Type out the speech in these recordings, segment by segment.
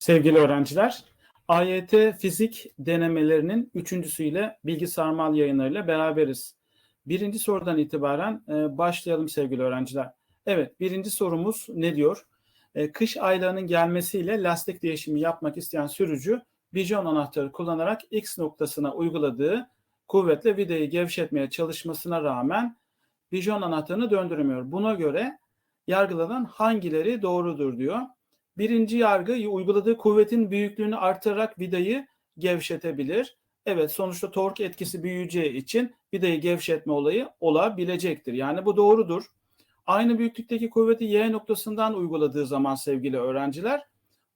Sevgili öğrenciler, AYT fizik denemelerinin üçüncüsüyle bilgi sarmal yayınlarıyla beraberiz. Birinci sorudan itibaren e, başlayalım sevgili öğrenciler. Evet, birinci sorumuz ne diyor? E, kış aylarının gelmesiyle lastik değişimi yapmak isteyen sürücü bijon anahtarı kullanarak X noktasına uyguladığı kuvvetle vidayı gevşetmeye çalışmasına rağmen bijon anahtarını döndüremiyor. Buna göre yargılanan hangileri doğrudur diyor. Birinci yargı uyguladığı kuvvetin büyüklüğünü artırarak vidayı gevşetebilir. Evet sonuçta tork etkisi büyüyeceği için vidayı gevşetme olayı olabilecektir. Yani bu doğrudur. Aynı büyüklükteki kuvveti Y noktasından uyguladığı zaman sevgili öğrenciler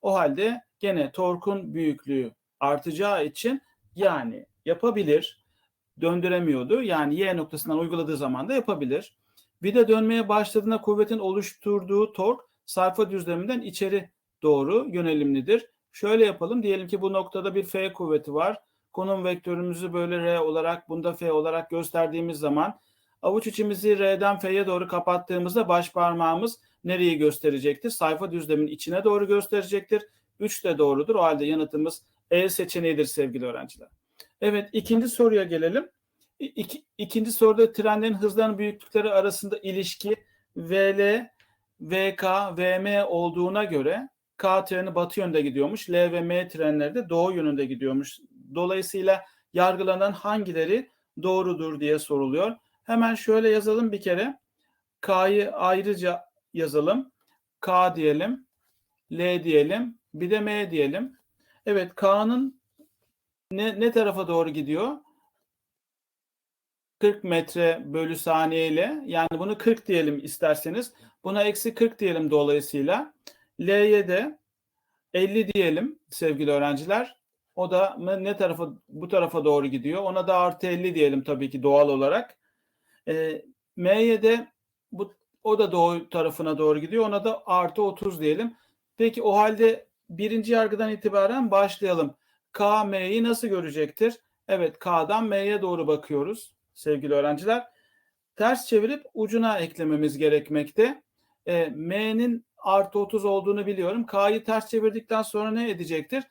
o halde gene torkun büyüklüğü artacağı için yani yapabilir. Döndüremiyordu. Yani Y noktasından uyguladığı zaman da yapabilir. Vida dönmeye başladığında kuvvetin oluşturduğu tork sayfa düzleminden içeri doğru yönelimlidir. Şöyle yapalım. Diyelim ki bu noktada bir F kuvveti var. Konum vektörümüzü böyle R olarak, bunda F olarak gösterdiğimiz zaman avuç içimizi R'den F'ye doğru kapattığımızda baş parmağımız nereyi gösterecektir? Sayfa düzlemin içine doğru gösterecektir. 3 de doğrudur. O halde yanıtımız E seçeneğidir sevgili öğrenciler. Evet ikinci soruya gelelim. İki, ikinci soruda trenlerin hızlarının büyüklükleri arasında ilişki VL, VK, VM olduğuna göre K treni batı yönde gidiyormuş. L ve M trenleri de doğu yönünde gidiyormuş. Dolayısıyla yargılanan hangileri doğrudur diye soruluyor. Hemen şöyle yazalım bir kere. K'yı ayrıca yazalım. K diyelim. L diyelim. Bir de M diyelim. Evet K'nın ne, ne tarafa doğru gidiyor? 40 metre bölü saniye ile yani bunu 40 diyelim isterseniz. Buna eksi 40 diyelim dolayısıyla. L'ye de 50 diyelim sevgili öğrenciler. O da ne tarafa bu tarafa doğru gidiyor. Ona da artı 50 diyelim tabii ki doğal olarak. E, M'ye de bu o da doğu tarafına doğru gidiyor. Ona da artı 30 diyelim. Peki o halde birinci yargıdan itibaren başlayalım. K M'yi nasıl görecektir? Evet K'dan M'ye doğru bakıyoruz sevgili öğrenciler. Ters çevirip ucuna eklememiz gerekmekte. E, M'nin artı 30 olduğunu biliyorum. K'yı ters çevirdikten sonra ne edecektir?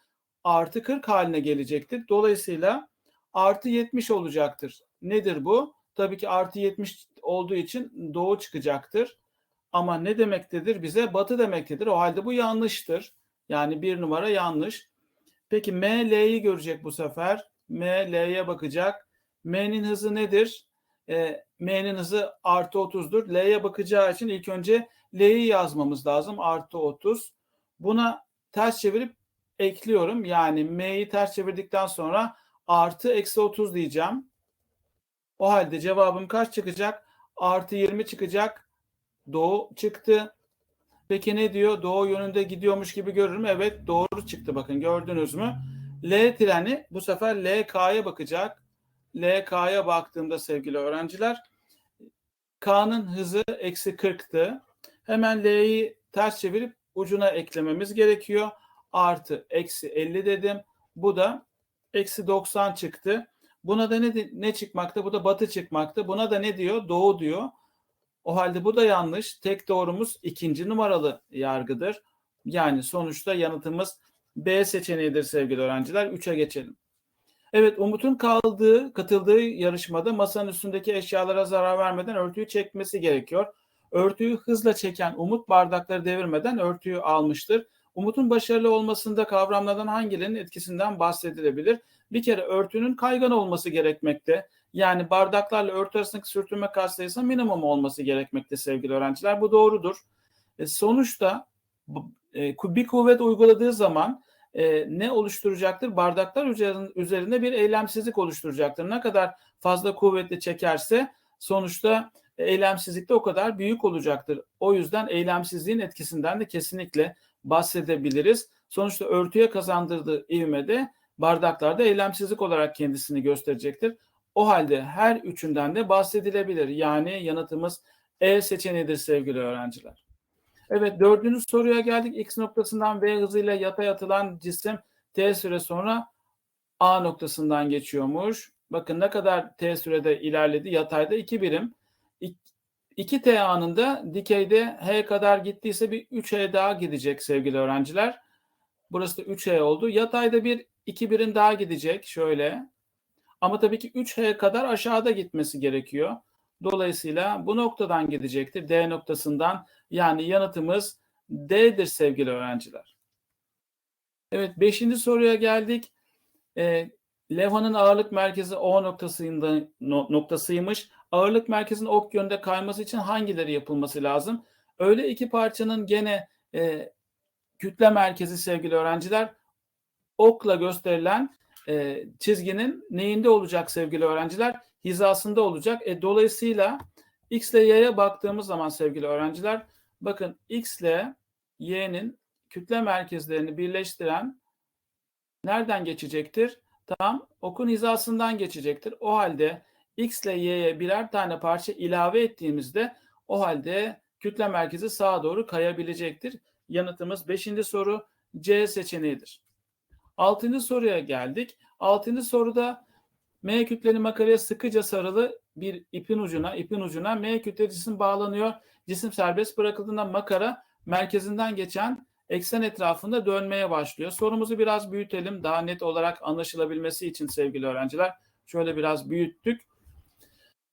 Artı 40 haline gelecektir. Dolayısıyla artı 70 olacaktır. Nedir bu? Tabii ki artı 70 olduğu için doğu çıkacaktır. Ama ne demektedir? Bize batı demektedir. O halde bu yanlıştır. Yani bir numara yanlış. Peki M, L'yi görecek bu sefer. M, L'ye bakacak. M'nin hızı nedir? E, M'nin hızı artı 30'dur. L'ye bakacağı için ilk önce L'yi yazmamız lazım. Artı 30. Buna ters çevirip ekliyorum. Yani M'yi ters çevirdikten sonra artı eksi 30 diyeceğim. O halde cevabım kaç çıkacak? Artı 20 çıkacak. Doğu çıktı. Peki ne diyor? Doğu yönünde gidiyormuş gibi görürüm. Evet doğru çıktı bakın gördünüz mü? L treni bu sefer LK'ya bakacak. LK'ya baktığımda sevgili öğrenciler K'nın hızı eksi 40'tı. Hemen L'yi ters çevirip ucuna eklememiz gerekiyor. Artı eksi 50 dedim. Bu da eksi 90 çıktı. Buna da ne, ne çıkmakta? Bu da batı çıkmakta. Buna da ne diyor? Doğu diyor. O halde bu da yanlış. Tek doğrumuz ikinci numaralı yargıdır. Yani sonuçta yanıtımız B seçeneğidir sevgili öğrenciler. 3'e geçelim. Evet Umut'un kaldığı, katıldığı yarışmada masanın üstündeki eşyalara zarar vermeden örtüyü çekmesi gerekiyor. Örtüyü hızla çeken Umut bardakları devirmeden örtüyü almıştır. Umut'un başarılı olmasında kavramlardan hangilerinin etkisinden bahsedilebilir? Bir kere örtünün kaygan olması gerekmekte. Yani bardaklarla örtü arasındaki sürtünme katsayısı minimum olması gerekmekte sevgili öğrenciler. Bu doğrudur. E, sonuçta e, bir kuvvet uyguladığı zaman e, ne oluşturacaktır? Bardaklar üzerinde bir eylemsizlik oluşturacaktır. Ne kadar fazla kuvvetle çekerse sonuçta eylemsizlik de o kadar büyük olacaktır. O yüzden eylemsizliğin etkisinden de kesinlikle bahsedebiliriz. Sonuçta örtüye kazandırdığı ivmede bardaklarda eylemsizlik olarak kendisini gösterecektir. O halde her üçünden de bahsedilebilir. Yani yanıtımız E seçeneğidir sevgili öğrenciler. Evet dördüncü soruya geldik. X noktasından V hızıyla yatay atılan cisim T süre sonra A noktasından geçiyormuş. Bakın ne kadar T sürede ilerledi. Yatayda 2 birim. 2T anında dikeyde H kadar gittiyse bir 3H daha gidecek sevgili öğrenciler. Burası da 3H oldu. Yatayda bir 2 birim daha gidecek şöyle. Ama tabii ki 3H kadar aşağıda gitmesi gerekiyor. Dolayısıyla bu noktadan gidecektir. D noktasından. Yani yanıtımız D'dir sevgili öğrenciler. Evet 5. soruya geldik. E, levhanın ağırlık merkezi O noktasında no, noktasıymış. Ağırlık merkezinin ok yönde kayması için hangileri yapılması lazım? Öyle iki parçanın gene e, kütle merkezi sevgili öğrenciler okla gösterilen e, çizginin neyinde olacak sevgili öğrenciler? Hizasında olacak. E, dolayısıyla x ile y'ye baktığımız zaman sevgili öğrenciler bakın x ile y'nin kütle merkezlerini birleştiren nereden geçecektir? Tam okun hizasından geçecektir. O halde x ile y'ye birer tane parça ilave ettiğimizde o halde kütle merkezi sağa doğru kayabilecektir. Yanıtımız 5. soru C seçeneğidir. 6. soruya geldik. 6. soruda M kütleli makaraya sıkıca sarılı bir ipin ucuna, ipin ucuna M kütle cisim bağlanıyor. Cisim serbest bırakıldığında makara merkezinden geçen eksen etrafında dönmeye başlıyor. Sorumuzu biraz büyütelim daha net olarak anlaşılabilmesi için sevgili öğrenciler. Şöyle biraz büyüttük.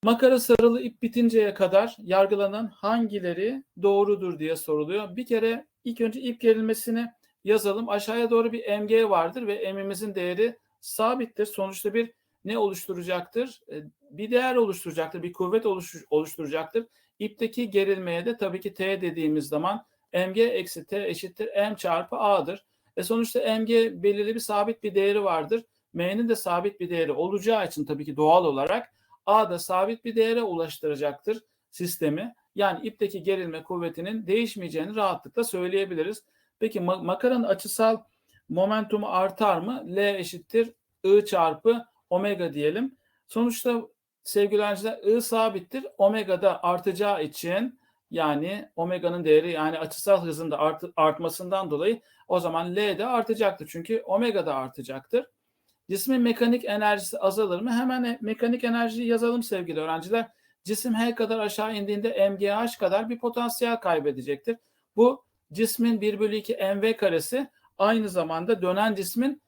Makara sarılı ip bitinceye kadar yargılanan hangileri doğrudur diye soruluyor. Bir kere ilk önce ip gerilmesini yazalım. Aşağıya doğru bir mg vardır ve m'imizin değeri sabittir. Sonuçta bir ne oluşturacaktır? E, bir değer oluşturacaktır, bir kuvvet oluşturacaktır. İpteki gerilmeye de tabii ki t dediğimiz zaman mg eksi t eşittir m çarpı a'dır. E sonuçta mg belirli bir sabit bir değeri vardır. M'nin de sabit bir değeri olacağı için tabii ki doğal olarak A da sabit bir değere ulaştıracaktır sistemi. Yani ipteki gerilme kuvvetinin değişmeyeceğini rahatlıkla söyleyebiliriz. Peki makaranın açısal momentumu artar mı? L eşittir I çarpı omega diyelim. Sonuçta sevgili öğrenciler I sabittir. Omega da artacağı için yani omega'nın değeri yani açısal hızın da art, artmasından dolayı o zaman L de artacaktır. Çünkü omega da artacaktır. Cismin mekanik enerjisi azalır mı? Hemen e, mekanik enerjiyi yazalım sevgili öğrenciler. Cisim H kadar aşağı indiğinde MGH kadar bir potansiyel kaybedecektir. Bu cismin 1 bölü 2 mv karesi aynı zamanda dönen cismin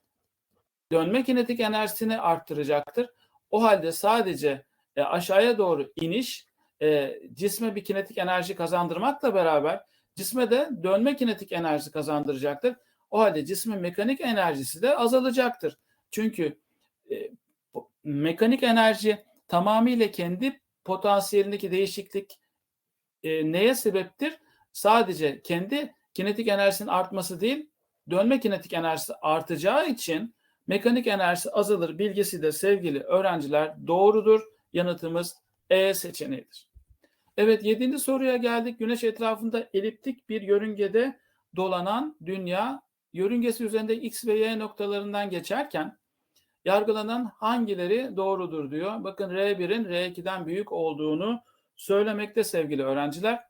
dönme kinetik enerjisini arttıracaktır. O halde sadece e, aşağıya doğru iniş e, cisme bir kinetik enerji kazandırmakla beraber cisme de dönme kinetik enerjisi kazandıracaktır. O halde cismin mekanik enerjisi de azalacaktır. Çünkü e, mekanik enerji tamamıyla kendi potansiyelindeki değişiklik e, neye sebeptir? Sadece kendi kinetik enerjisinin artması değil, dönme kinetik enerjisi artacağı için mekanik enerjisi azalır bilgisi de sevgili öğrenciler doğrudur. Yanıtımız E seçeneğidir. Evet yedinci soruya geldik. Güneş etrafında eliptik bir yörüngede dolanan dünya yörüngesi üzerinde X ve Y noktalarından geçerken yargılanan hangileri doğrudur diyor. Bakın R1'in R2'den büyük olduğunu söylemekte sevgili öğrenciler.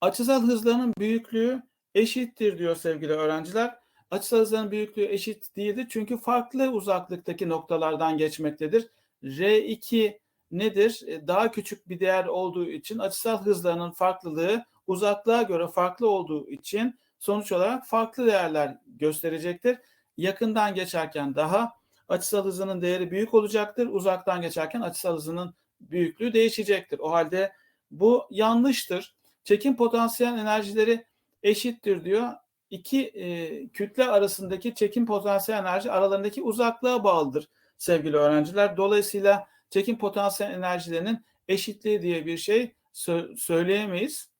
Açısal hızlarının büyüklüğü eşittir diyor sevgili öğrenciler. Açısal hızların büyüklüğü eşit değildir çünkü farklı uzaklıktaki noktalardan geçmektedir. R2 nedir? E, daha küçük bir değer olduğu için açısal hızlarının farklılığı uzaklığa göre farklı olduğu için sonuç olarak farklı değerler gösterecektir yakından geçerken daha açısal hızının değeri büyük olacaktır. Uzaktan geçerken açısal hızının büyüklüğü değişecektir. O halde bu yanlıştır. Çekim potansiyel enerjileri eşittir diyor. İki e, kütle arasındaki çekim potansiyel enerji aralarındaki uzaklığa bağlıdır sevgili öğrenciler. Dolayısıyla çekim potansiyel enerjilerinin eşitliği diye bir şey sö- söyleyemeyiz.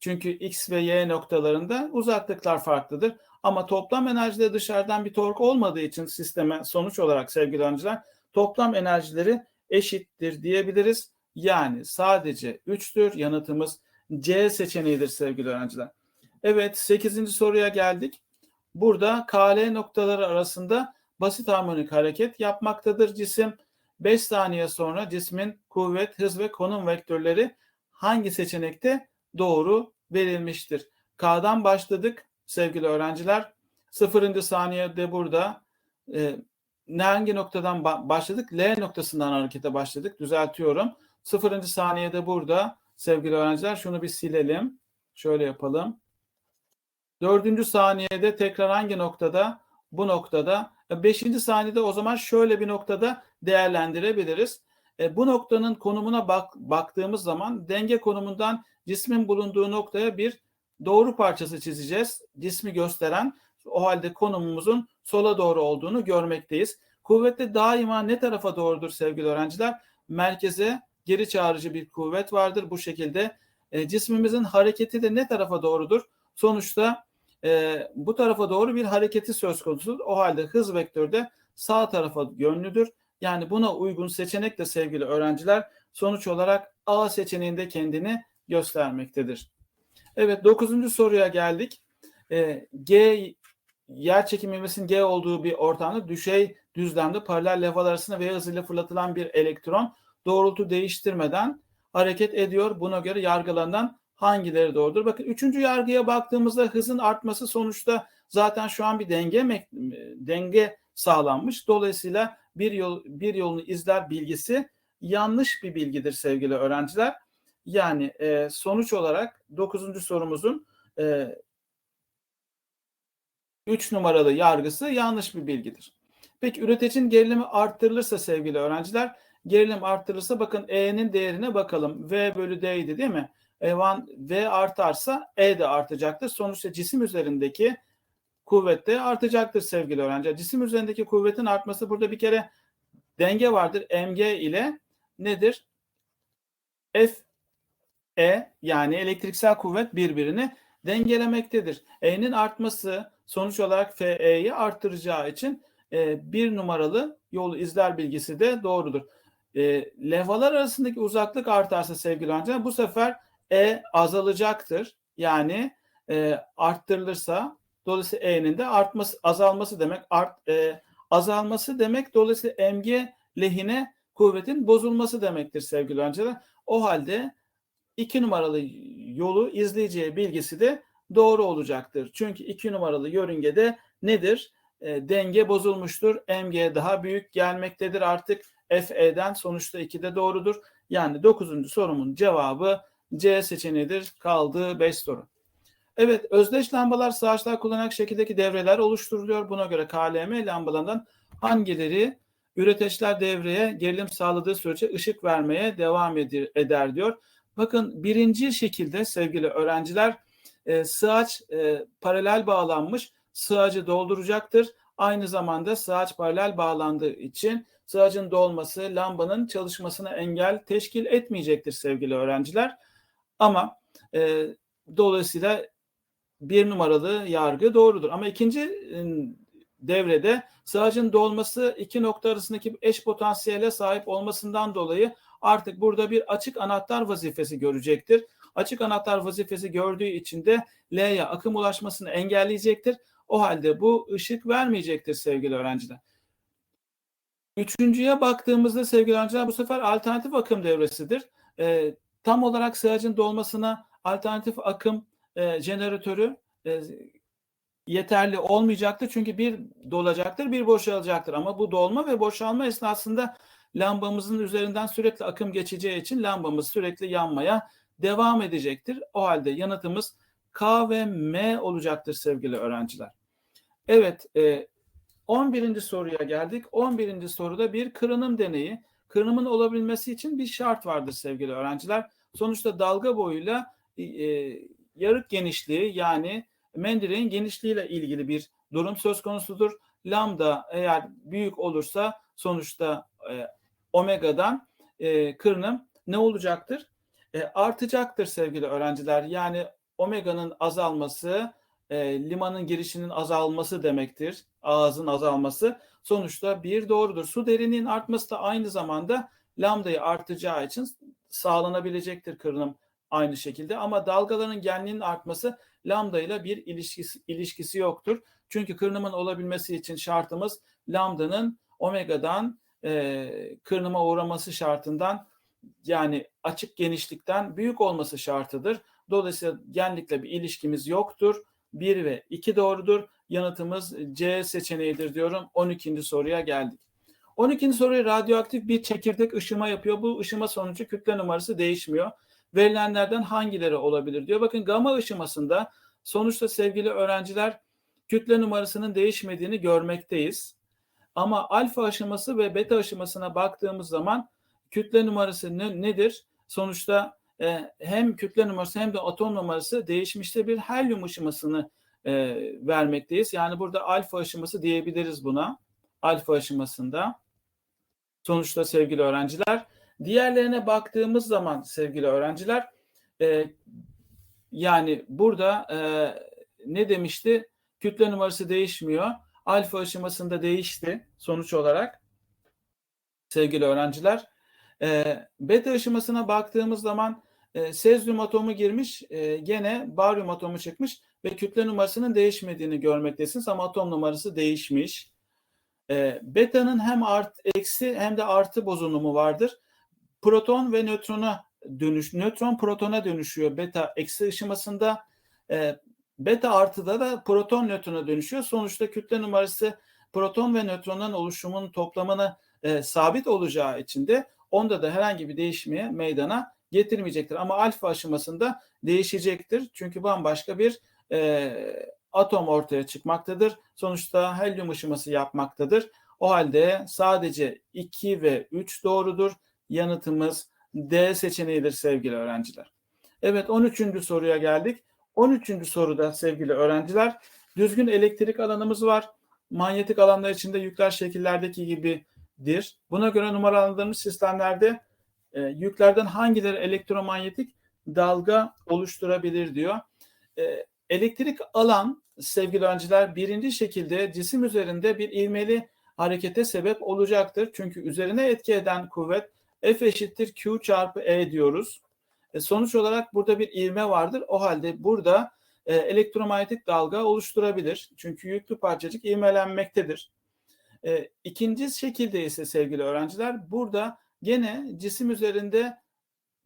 Çünkü X ve Y noktalarında uzaklıklar farklıdır. Ama toplam enerjide dışarıdan bir tork olmadığı için sisteme sonuç olarak sevgili öğrenciler toplam enerjileri eşittir diyebiliriz. Yani sadece 3'tür. Yanıtımız C seçeneğidir sevgili öğrenciler. Evet 8. soruya geldik. Burada KL noktaları arasında basit harmonik hareket yapmaktadır cisim. 5 saniye sonra cismin kuvvet, hız ve konum vektörleri hangi seçenekte doğru verilmiştir? K'dan başladık sevgili öğrenciler. Sıfırıncı saniyede burada e, hangi noktadan başladık? L noktasından harekete başladık. Düzeltiyorum. Sıfırıncı saniyede burada sevgili öğrenciler şunu bir silelim. Şöyle yapalım. Dördüncü saniyede tekrar hangi noktada? Bu noktada. E, beşinci saniyede o zaman şöyle bir noktada değerlendirebiliriz. E, bu noktanın konumuna bak, baktığımız zaman denge konumundan cismin bulunduğu noktaya bir doğru parçası çizeceğiz. Cismi gösteren o halde konumumuzun sola doğru olduğunu görmekteyiz. Kuvvette daima ne tarafa doğrudur sevgili öğrenciler? Merkeze geri çağırıcı bir kuvvet vardır. Bu şekilde e, cismimizin hareketi de ne tarafa doğrudur? Sonuçta e, bu tarafa doğru bir hareketi söz konusu. O halde hız vektörü de sağ tarafa yönlüdür. Yani buna uygun seçenek de sevgili öğrenciler sonuç olarak A seçeneğinde kendini göstermektedir. Evet dokuzuncu soruya geldik. E, G yer çekimimizin G olduğu bir ortamda düşey düzlemde paralel levhalar arasında V hızıyla fırlatılan bir elektron doğrultu değiştirmeden hareket ediyor. Buna göre yargılanan hangileri doğrudur? Bakın üçüncü yargıya baktığımızda hızın artması sonuçta zaten şu an bir denge denge sağlanmış. Dolayısıyla bir yol bir yolunu izler bilgisi yanlış bir bilgidir sevgili öğrenciler. Yani e, sonuç olarak dokuzuncu sorumuzun e, 3 numaralı yargısı yanlış bir bilgidir. Peki üreticinin gerilimi arttırılırsa sevgili öğrenciler, gerilim arttırılırsa bakın E'nin değerine bakalım. V bölü D'ydi değil mi? Evan V artarsa E de artacaktır. Sonuçta cisim üzerindeki kuvvet de artacaktır sevgili öğrenciler. Cisim üzerindeki kuvvetin artması burada bir kere denge vardır. Mg ile nedir? F E yani elektriksel kuvvet birbirini dengelemektedir. E'nin artması sonuç olarak FE'yi arttıracağı için e, bir numaralı yolu izler bilgisi de doğrudur. E, levhalar arasındaki uzaklık artarsa sevgili öğrenciler bu sefer E azalacaktır. Yani e, arttırılırsa dolayısıyla E'nin de artması azalması demek art, e, azalması demek dolayısıyla mg lehine kuvvetin bozulması demektir sevgili öğrenciler. O halde iki numaralı yolu izleyeceği bilgisi de doğru olacaktır. Çünkü iki numaralı yörüngede nedir? E, denge bozulmuştur. MG daha büyük gelmektedir artık. FE'den sonuçta 2 de doğrudur. Yani 9. sorumun cevabı C seçeneğidir. Kaldı 5 soru. Evet özdeş lambalar sağaçlar kullanarak şekildeki devreler oluşturuluyor. Buna göre KLM lambalarından hangileri üreteçler devreye gerilim sağladığı sürece ışık vermeye devam eder diyor. Bakın birinci şekilde sevgili öğrenciler e, sığaç e, paralel bağlanmış sığacı dolduracaktır. Aynı zamanda sığaç paralel bağlandığı için sığacın dolması lambanın çalışmasına engel teşkil etmeyecektir sevgili öğrenciler. Ama e, dolayısıyla bir numaralı yargı doğrudur. Ama ikinci e, devrede sığacın dolması iki nokta arasındaki eş potansiyele sahip olmasından dolayı artık burada bir açık anahtar vazifesi görecektir. Açık anahtar vazifesi gördüğü için de L'ye akım ulaşmasını engelleyecektir. O halde bu ışık vermeyecektir sevgili öğrenciler. Üçüncüye baktığımızda sevgili öğrenciler bu sefer alternatif akım devresidir. E, tam olarak sığacın dolmasına alternatif akım e, jeneratörü e, yeterli olmayacaktır. Çünkü bir dolacaktır, bir boşalacaktır. Ama bu dolma ve boşalma esnasında lambamızın üzerinden sürekli akım geçeceği için lambamız sürekli yanmaya devam edecektir. O halde yanıtımız K ve M olacaktır sevgili öğrenciler. Evet, e, 11. soruya geldik. 11. soruda bir kırınım deneyi. Kırınımın olabilmesi için bir şart vardır sevgili öğrenciler. Sonuçta dalga boyuyla e, yarık genişliği yani mendireğin genişliğiyle ilgili bir durum söz konusudur. Lambda eğer büyük olursa sonuçta e, omega'dan e, kırınım ne olacaktır? E, artacaktır sevgili öğrenciler. Yani omega'nın azalması e, limanın girişinin azalması demektir. Ağızın azalması. Sonuçta bir doğrudur. Su derinliğinin artması da aynı zamanda lambdayı artacağı için sağlanabilecektir kırınım aynı şekilde. Ama dalgaların genliğinin artması lambda ile bir ilişkisi, ilişkisi yoktur. Çünkü kırınımın olabilmesi için şartımız lambdanın omega'dan e, kırınıma uğraması şartından yani açık genişlikten büyük olması şartıdır. Dolayısıyla genlikle bir ilişkimiz yoktur. 1 ve 2 doğrudur. Yanıtımız C seçeneğidir diyorum. 12. soruya geldik. 12. soruyu radyoaktif bir çekirdek ışıma yapıyor. Bu ışıma sonucu kütle numarası değişmiyor. Verilenlerden hangileri olabilir diyor. Bakın gamma ışımasında sonuçta sevgili öğrenciler kütle numarasının değişmediğini görmekteyiz. Ama alfa aşaması ve beta aşamasına baktığımız zaman kütle numarası ne, nedir? Sonuçta e, hem kütle numarası hem de atom numarası değişmişte bir helyum aşamasını e, vermekteyiz. Yani burada alfa aşaması diyebiliriz buna. Alfa aşamasında. Sonuçta sevgili öğrenciler. Diğerlerine baktığımız zaman sevgili öğrenciler e, yani burada e, ne demişti? Kütle numarası değişmiyor. Alfa aşamasında değişti sonuç olarak sevgili öğrenciler. E, beta aşamasına baktığımız zaman e, sezyum atomu girmiş, e, gene baryum atomu çıkmış ve kütle numarasının değişmediğini görmektesiniz ama atom numarası değişmiş. E, beta'nın hem art, eksi hem de artı bozulumu vardır. Proton ve nötrona dönüş, nötron protona dönüşüyor beta eksi aşamasında. E, beta artıda da proton nötrona dönüşüyor. Sonuçta kütle numarası proton ve nötronun oluşumunun toplamını e, sabit olacağı için de onda da herhangi bir değişmeye meydana getirmeyecektir. Ama alfa aşamasında değişecektir. Çünkü bambaşka bir e, atom ortaya çıkmaktadır. Sonuçta helyum aşaması yapmaktadır. O halde sadece 2 ve 3 doğrudur. Yanıtımız D seçeneğidir sevgili öğrenciler. Evet 13. soruya geldik. 13. soruda sevgili öğrenciler düzgün elektrik alanımız var. Manyetik alanlar içinde yükler şekillerdeki gibidir. Buna göre numaralandırılmış sistemlerde e, yüklerden hangileri elektromanyetik dalga oluşturabilir diyor. E, elektrik alan sevgili öğrenciler birinci şekilde cisim üzerinde bir ivmeli harekete sebep olacaktır. Çünkü üzerine etki eden kuvvet F eşittir Q çarpı E diyoruz. E, sonuç olarak burada bir ivme vardır. O halde burada e, elektromanyetik dalga oluşturabilir. Çünkü yüklü parçacık ivmelenmektedir. E, şekilde ise sevgili öğrenciler burada gene cisim üzerinde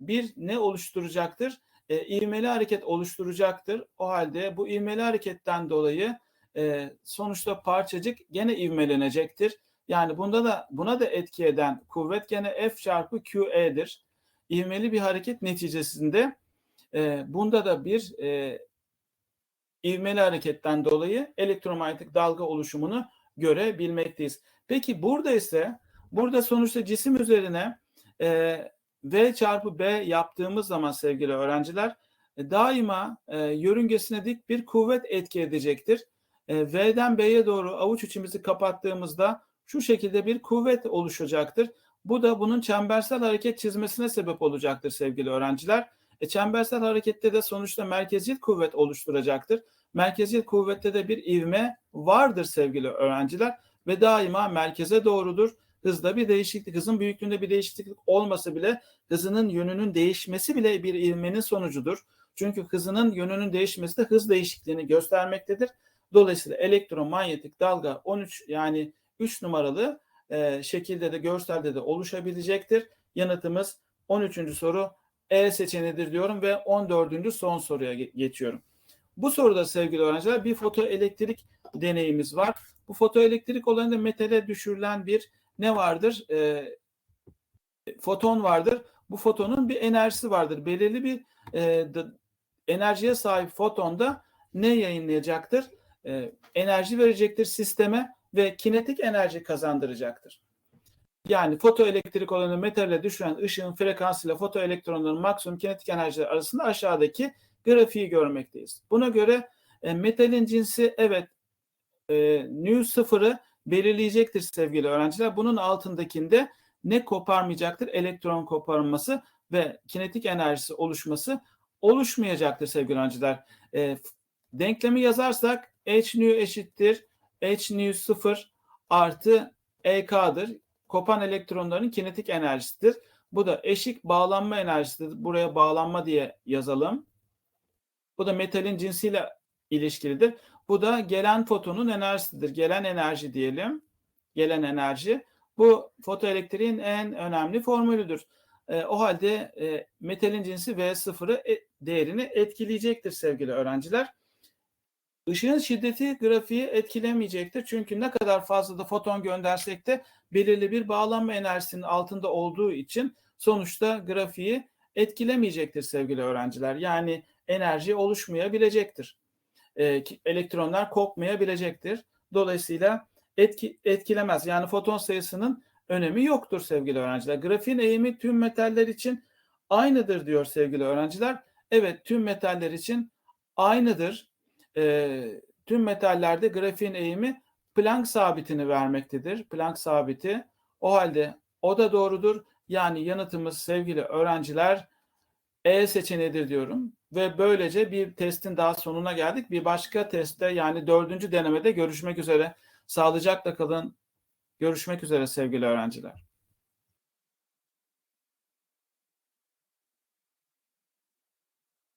bir ne oluşturacaktır? E, ivmeli hareket oluşturacaktır. O halde bu ivmeli hareketten dolayı e, sonuçta parçacık gene ivmelenecektir. Yani bunda da buna da etki eden kuvvet gene F çarpı QE'dir. İvmeli bir hareket neticesinde e, bunda da bir e, ivmeli hareketten dolayı elektromanyetik dalga oluşumunu görebilmekteyiz. Peki burada ise burada sonuçta cisim üzerine e, V çarpı B yaptığımız zaman sevgili öğrenciler e, daima e, yörüngesine dik bir kuvvet etki edecektir. E, V'den B'ye doğru avuç içimizi kapattığımızda şu şekilde bir kuvvet oluşacaktır. Bu da bunun çembersel hareket çizmesine sebep olacaktır sevgili öğrenciler. E, çembersel harekette de sonuçta merkezil kuvvet oluşturacaktır. Merkezil kuvvette de bir ivme vardır sevgili öğrenciler ve daima merkeze doğrudur. Hızda bir değişiklik, hızın büyüklüğünde bir değişiklik olmasa bile hızının yönünün değişmesi bile bir ivmenin sonucudur. Çünkü hızının yönünün değişmesi de hız değişikliğini göstermektedir. Dolayısıyla elektromanyetik dalga 13 yani 3 numaralı e, şekilde de görselde de oluşabilecektir. Yanıtımız 13. soru E seçeneğidir diyorum ve 14. son soruya geçiyorum. Bu soruda sevgili öğrenciler bir fotoelektrik deneyimiz var. Bu fotoelektrik olayında metale düşürülen bir ne vardır? E, foton vardır. Bu fotonun bir enerjisi vardır. Belirli bir e, da, enerjiye sahip fotonda ne yayınlayacaktır? E, enerji verecektir sisteme ve kinetik enerji kazandıracaktır. Yani fotoelektrik olanı metale düşen ışığın frekansıyla fotoelektronların maksimum kinetik enerjileri arasında aşağıdaki grafiği görmekteyiz. Buna göre e, metalin cinsi evet e, nu sıfırı belirleyecektir sevgili öğrenciler. Bunun altındakinde ne koparmayacaktır? Elektron koparması ve kinetik enerjisi oluşması oluşmayacaktır sevgili öğrenciler. E, denklemi yazarsak h nu eşittir h nu 0 artı EK'dır. Kopan elektronların kinetik enerjisidir. Bu da eşik bağlanma enerjisidir. Buraya bağlanma diye yazalım. Bu da metalin cinsiyle ilişkilidir. Bu da gelen fotonun enerjisidir. Gelen enerji diyelim. Gelen enerji. Bu fotoelektriğin en önemli formülüdür. E, o halde e, metalin cinsi V0'ı e, değerini etkileyecektir sevgili öğrenciler. Işığın şiddeti grafiği etkilemeyecektir. Çünkü ne kadar fazla da foton göndersek de belirli bir bağlanma enerjisinin altında olduğu için sonuçta grafiği etkilemeyecektir sevgili öğrenciler. Yani enerji oluşmayabilecektir. e, ki- elektronlar kopmayabilecektir. Dolayısıyla etki, etkilemez. Yani foton sayısının önemi yoktur sevgili öğrenciler. Grafiğin eğimi tüm metaller için aynıdır diyor sevgili öğrenciler. Evet tüm metaller için aynıdır. E, tüm metallerde grafiğin eğimi Planck sabitini vermektedir. Planck sabiti. O halde o da doğrudur. Yani yanıtımız sevgili öğrenciler E seçeneğidir diyorum. Ve böylece bir testin daha sonuna geldik. Bir başka testte yani dördüncü denemede görüşmek üzere. Sağlıcakla kalın. Görüşmek üzere sevgili öğrenciler.